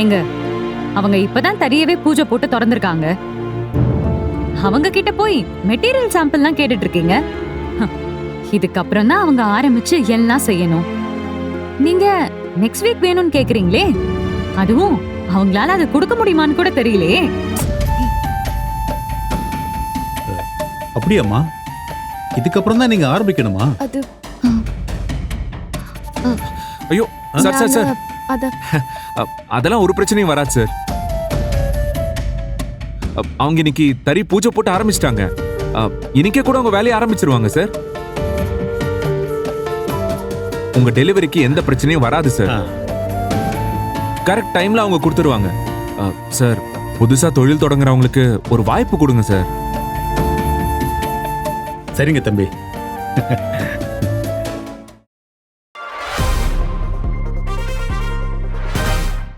ஏங்க அவங்க இப்பதான் தறியவே பூஜை போட்டு திறந்திருக்காங்க. அவங்க கிட்ட போய் மெட்டீரியல் சாம்பிள்லாம் கேட்டுட்டு இருக்கீங்க இதுக்கப்புறம் தான் அவங்க ஆரம்பிச்சு எல்லாம் செய்யணும். நீங்க நெக்ஸ்ட் வீக் வேணும்னு கேக்குறீங்களே? அதுவும் அவங்களால அதை கொடுக்க முடியுமான்னு கூட தெரியலையே அப்படியாம்மா? இதுக்கப்புறம் தான் நீங்க ஆரம்பிக்கணுமா? அது ஐயோ சார் சார் சார். அத அ, அதெல்லாம் ஒரு பிரச்சனையும் வராது சார். அ, அவங்க இன்னைக்கு தறி பூஜை போட்டு ஆரம்பிச்சிட்டாங்க. இன்னைக்கே கூட அவங்க வேலையை ஆரம்பிச்சிருவாங்க சார். உங்க டெலிவரிக்கு எந்த பிரச்சனையும் வராது சார். கரெக்ட் டைம்ல அவங்க கொடுத்துருவாங்க. அ, சார் புதுசா தொழில் தொடங்குறவங்களுக்கு ஒரு வாய்ப்பு கொடுங்க சார். சரிங்க தம்பி.